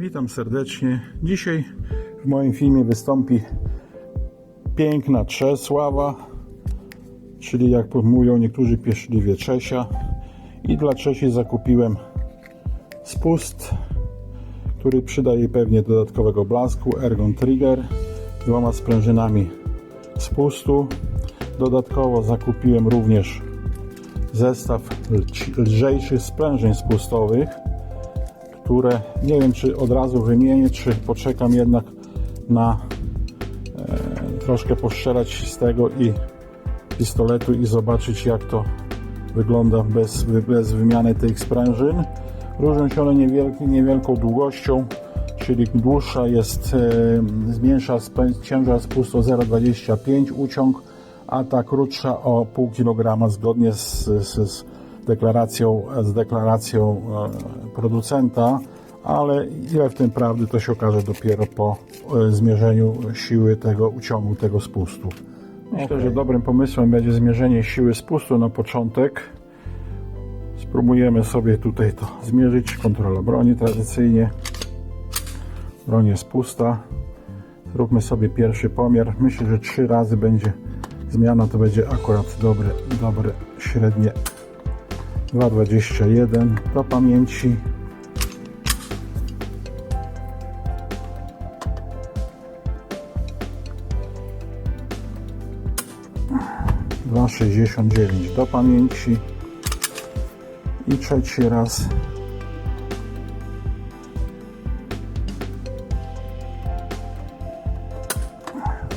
Witam serdecznie. Dzisiaj w moim filmie wystąpi piękna Czesława, czyli jak mówią niektórzy pieszliwie Czesia. I dla Czesi zakupiłem spust, który przyda jej pewnie dodatkowego blasku, Ergon Trigger z dwoma sprężynami spustu. Dodatkowo zakupiłem również zestaw lżejszych sprężyn spustowych które nie wiem czy od razu wymienię, czy poczekam jednak na e, troszkę postrzelać z tego i pistoletu i zobaczyć jak to wygląda bez, bez wymiany tych sprężyn. Różnią się one niewielki, niewielką długością, czyli dłuższa jest, e, zmniejsza ciężar spustu o 0,25 uciąg, a ta krótsza o pół kilograma zgodnie z, z, z deklaracją, z deklaracją e, producenta, ale ile w tym prawdy to się okaże dopiero po e, zmierzeniu siły tego uciągu tego spustu. Myślę, że dobrym pomysłem będzie zmierzenie siły spustu na początek. Spróbujemy sobie tutaj to zmierzyć. Kontrola broni tradycyjnie. Broń jest pusta. Zróbmy sobie pierwszy pomiar. Myślę, że trzy razy będzie zmiana. To będzie akurat dobre, dobre średnie 2,21 do pamięci. Dwa sześćdziesiąt dziewięć do pamięci i trzeci raz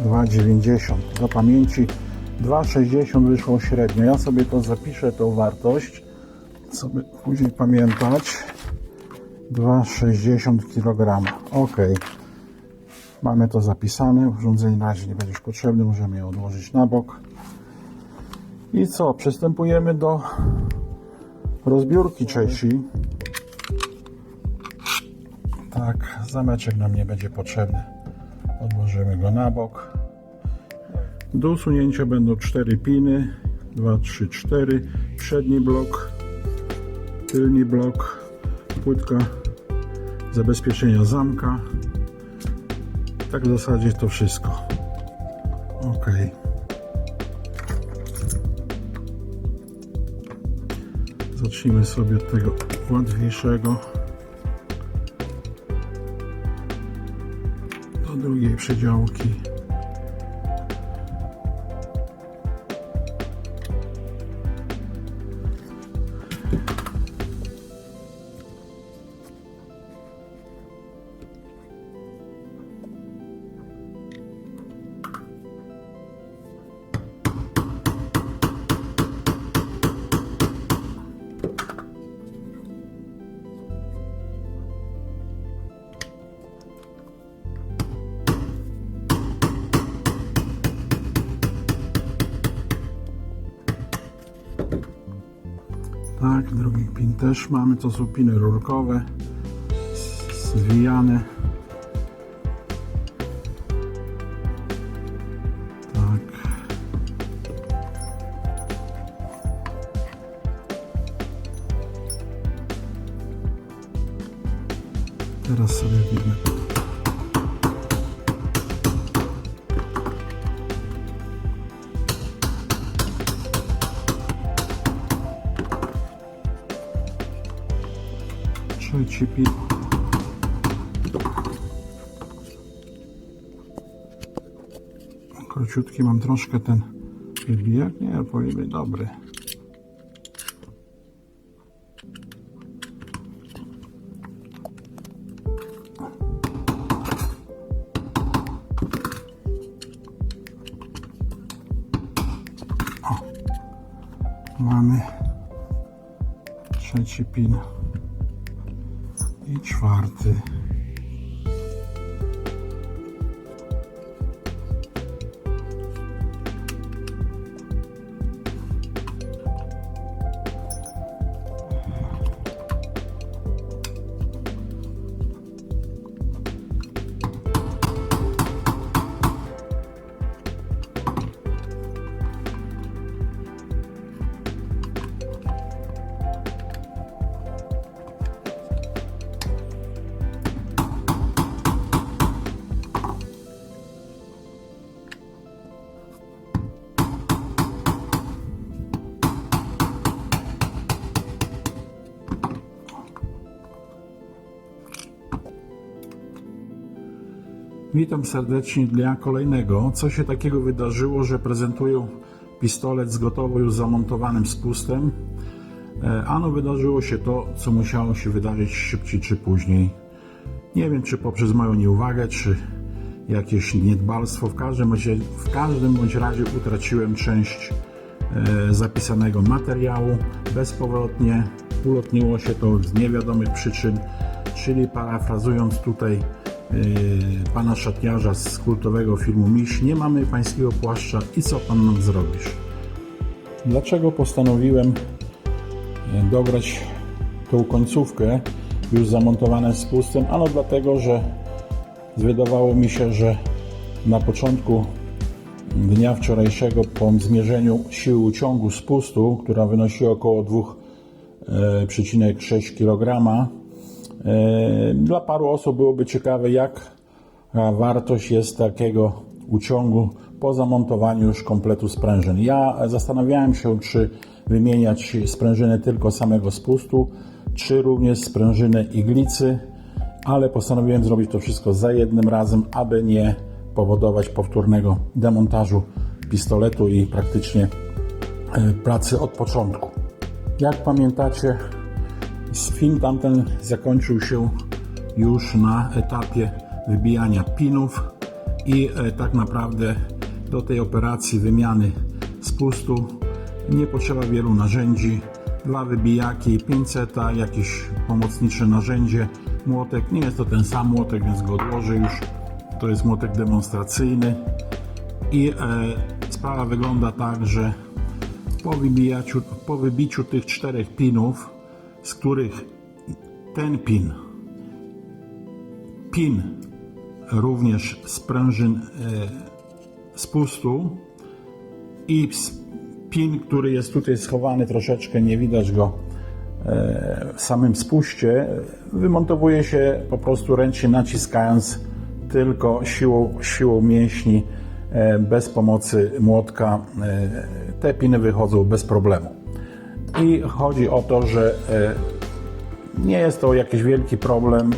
dwa dziewięćdziesiąt do pamięci 2,60 wyszło średnio. Ja sobie to zapiszę, tą wartość, sobie później pamiętać. 2,60 kg. Ok. Mamy to zapisane. Urządzenie na razie nie będzie już potrzebne. Możemy je odłożyć na bok. I co? Przystępujemy do rozbiórki Czesi. Tak, zameczek nam nie będzie potrzebny. Odłożymy go na bok. Do usunięcia będą cztery piny. 2, 3, 4. Przedni blok, tylny blok, płytka zabezpieczenia zamka. Tak w zasadzie to wszystko. Ok. Zacznijmy sobie od tego łatwiejszego. Do drugiej przedziałki. Też mamy. To są piny rurkowe, zwijane. Tak. Teraz sobie wiemy. Trzeci pin. Króciutki mam troszkę ten wybijak. Nie, powinien być dobry. Mamy trzeci pin i czwarty. Witam serdecznie dla kolejnego. Co się takiego wydarzyło, że prezentują pistolet z gotowo już zamontowanym spustem? E, Ano wydarzyło się to, co musiało się wydarzyć szybciej czy później. Nie wiem, czy poprzez moją nieuwagę, czy jakieś niedbalstwo. W każdym, razie, w każdym bądź razie utraciłem część e, zapisanego materiału. Bezpowrotnie ulotniło się to z niewiadomych przyczyn, czyli parafrazując tutaj e, pana szatniarza z kultowego filmu Miś, nie mamy pańskiego płaszcza i co pan nam zrobisz? Dlaczego postanowiłem e, dobrać tą końcówkę już zamontowane z spustem? Ano dlatego, że wydawało mi się, że na początku dnia wczorajszego po zmierzeniu siły uciągu spustu, która wynosiła około 2,6 kg, e, dla paru osób byłoby ciekawe, jak wartość jest takiego uciągu po zamontowaniu już kompletu sprężyn. Ja zastanawiałem się, czy wymieniać sprężynę tylko samego spustu, czy również sprężynę iglicy, ale postanowiłem zrobić to wszystko za jednym razem, aby nie powodować powtórnego demontażu pistoletu i praktycznie e, pracy od początku. Jak pamiętacie, film tamten zakończył się już na etapie wybijania pinów i e, tak naprawdę do tej operacji wymiany spustu nie potrzeba wielu narzędzi. Dwa wybijaki, pinceta, jakieś pomocnicze narzędzie, młotek. Nie jest to ten sam młotek, więc go odłożę już. To jest młotek demonstracyjny. I e, sprawa wygląda tak, że po, wybijaczu, po wybiciu tych czterech pinów, z których ten pin, pin również sprężyn e, spustu i s- pin, który jest tutaj schowany troszeczkę, nie widać go e, w samym spuście, wymontowuje się po prostu ręcznie naciskając tylko siłą, siłą mięśni, e, bez pomocy młotka. E, te piny wychodzą bez problemu. I chodzi o to, że e, nie jest to jakiś wielki problem.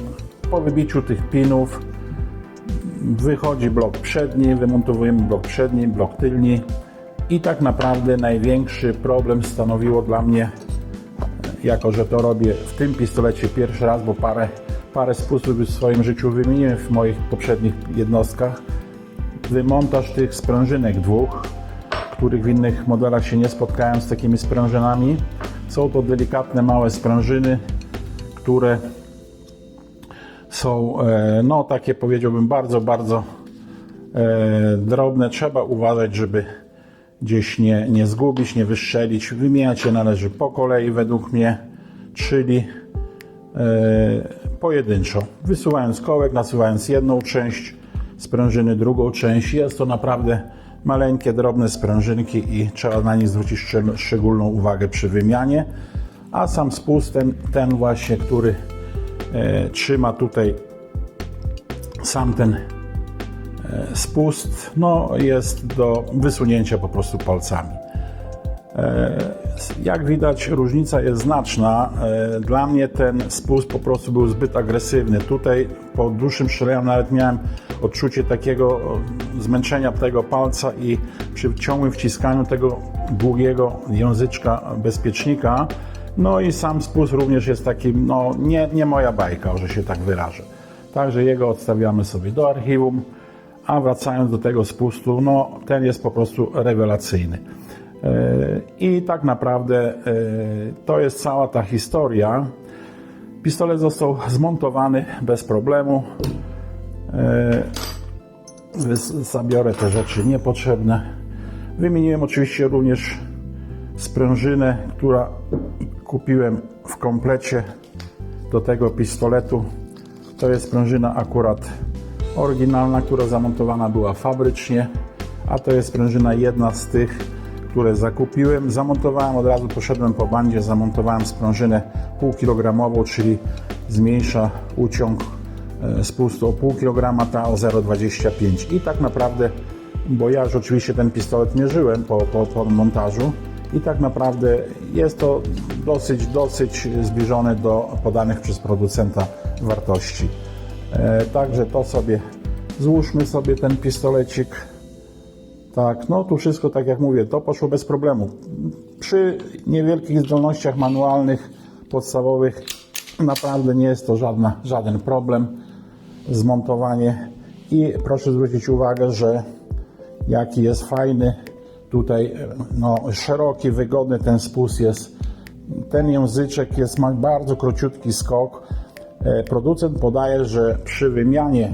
Po wybiciu tych pinów wychodzi blok przedni, wymontowujemy blok przedni, blok tylni. I tak naprawdę największy problem stanowiło dla mnie, jako że to robię w tym pistolecie pierwszy raz, bo parę, parę spustów w swoim życiu wymieniłem w moich poprzednich jednostkach, wymontaż tych sprężynek dwóch, których w innych modelach się nie spotkałem z takimi sprężynami. Są to delikatne, małe sprężyny, które są, e, no takie powiedziałbym, bardzo, bardzo e, drobne. Trzeba uważać, żeby gdzieś nie, nie zgubić, nie wystrzelić. Wymieniać je należy po kolei, według mnie, czyli e, pojedynczo. Wysuwając kołek, nasuwając jedną część sprężyny, drugą część. Jest to naprawdę maleńkie, drobne sprężynki i trzeba na nie zwrócić szczególną uwagę przy wymianie. A sam spust, ten, ten właśnie, który e, trzyma tutaj sam ten e, spust, no jest do wysunięcia po prostu palcami. Jak widać, różnica jest znaczna. E, Dla mnie ten spust po prostu był zbyt agresywny. Tutaj po dłuższym strzelaniu nawet miałem odczucie takiego zmęczenia tego palca i przy ciągłym wciskaniu tego długiego języczka bezpiecznika. No i sam spust również jest taki, no nie, nie moja bajka, że się tak wyrażę. Także jego odstawiamy sobie do archiwum. A wracając do tego spustu, no ten jest po prostu rewelacyjny. E, I tak naprawdę e, to jest cała ta historia. Pistolet został zmontowany bez problemu. E, Zabiorę te rzeczy niepotrzebne. Wymieniłem oczywiście również sprężynę, która kupiłem w komplecie do tego pistoletu. To jest sprężyna akurat oryginalna, która zamontowana była fabrycznie, a to jest sprężyna jedna z tych, które zakupiłem. Zamontowałem od razu, poszedłem po bandzie, zamontowałem sprężynę półkilogramową, czyli zmniejsza uciąg spustu o pół kilograma, ta o 0,25 i tak naprawdę, bo ja już oczywiście ten pistolet mierzyłem po, po, po montażu i tak naprawdę jest to dosyć, dosyć zbliżone do podanych przez producenta wartości. E, Także to sobie Złóżmy sobie ten pistolecik. Tak, no tu wszystko, tak jak mówię, to poszło bez problemu. Przy niewielkich zdolnościach manualnych, podstawowych, naprawdę nie jest to żadna, żaden problem zmontowanie. I proszę zwrócić uwagę, że jaki jest fajny, tutaj no, szeroki, wygodny ten spust jest. Ten języczek jest, ma bardzo króciutki skok. E, Producent podaje, że przy wymianie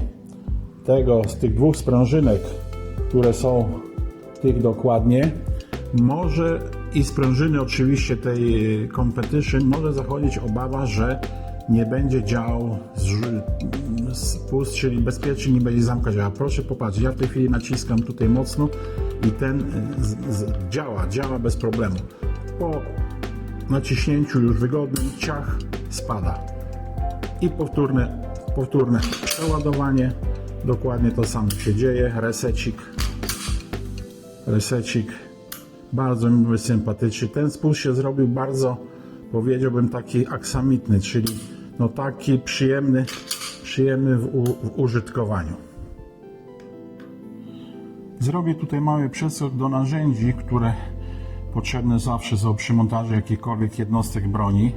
tego z tych dwóch sprężynek, które są tych dokładnie, może i sprężyny oczywiście tej competition, może zachodzić obawa, że nie będzie działał zrzu- spust, czyli bezpiecznie nie będzie zamka. Proszę popatrzeć, ja w tej chwili naciskam tutaj mocno i ten e, z, z, działa, działa bez problemu. Po naciśnięciu już wygodnym ciach spada i powtórne, powtórne przeładowanie. Dokładnie to samo się dzieje. Resecik. Resecik. Bardzo mi był sympatyczny. Ten spust się zrobił bardzo, powiedziałbym, taki aksamitny, czyli no taki przyjemny, przyjemny w, u, w użytkowaniu. Zrobię tutaj mały przeskok do narzędzi, które potrzebne zawsze są przy montażu jakichkolwiek jednostek broni.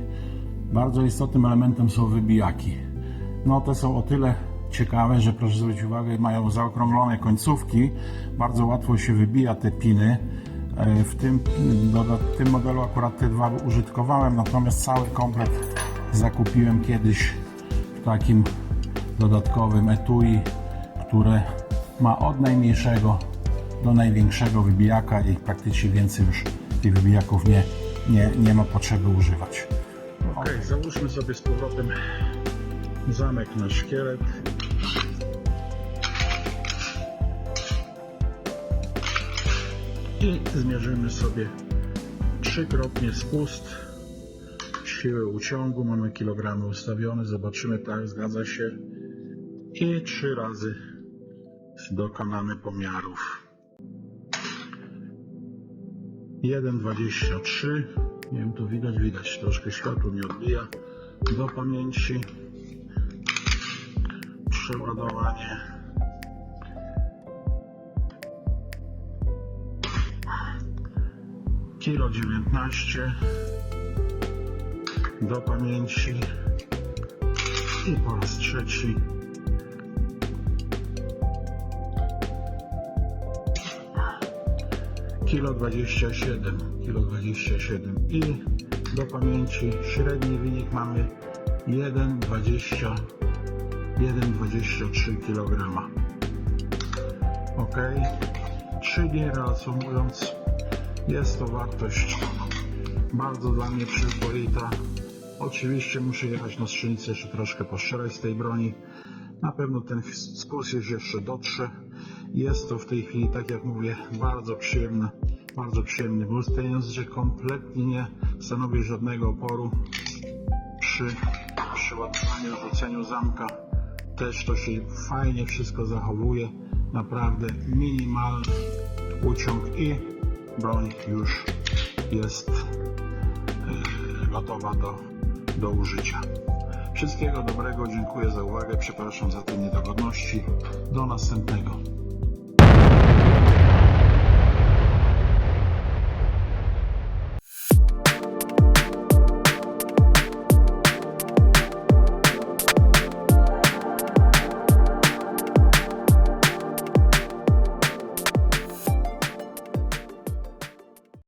Bardzo istotnym elementem są wybijaki. No te są o tyle ciekawe, że proszę zwrócić uwagę, mają zaokrąglone końcówki. Bardzo łatwo się wybija te piny. E, W tym, w tym modelu akurat te dwa użytkowałem, natomiast cały komplet zakupiłem kiedyś w takim dodatkowym etui, które ma od najmniejszego do największego wybijaka i praktycznie więcej już tych wybijaków nie, nie, nie ma potrzeby używać. Ok, załóżmy sobie z powrotem zamek na szkielet. I zmierzymy sobie trzykrotnie spust. Siłę uciągu mamy kilogramy ustawione. Zobaczymy, tak, zgadza się. I trzy razy dokonamy pomiarów. 1,23 nie wiem tu widać, widać troszkę światło mi odbija do pamięci. Przeładowanie. Kilo 19 do pamięci. I po raz trzeci kilo 27 kilo 27 i do pamięci średni wynik mamy 1,20 1,23 kg ok czyli reasumując jest to wartość bardzo dla mnie przyzwoita. Oczywiście muszę jechać na strzelnicę jeszcze troszkę postrzelać z tej broni. Na pewno ten już jeszcze dotrze. Jest to w tej chwili, tak jak mówię, bardzo przyjemny, bardzo przyjemny wóz. Ten kompletnie nie stanowi żadnego oporu przy przyładowaniu, rzuceniu zamka. Też to się fajnie wszystko zachowuje. Naprawdę minimalny uciąg i broń już jest e, gotowa do, do użycia. Wszystkiego dobrego, dziękuję za uwagę, przepraszam za te niedogodności. Do następnego.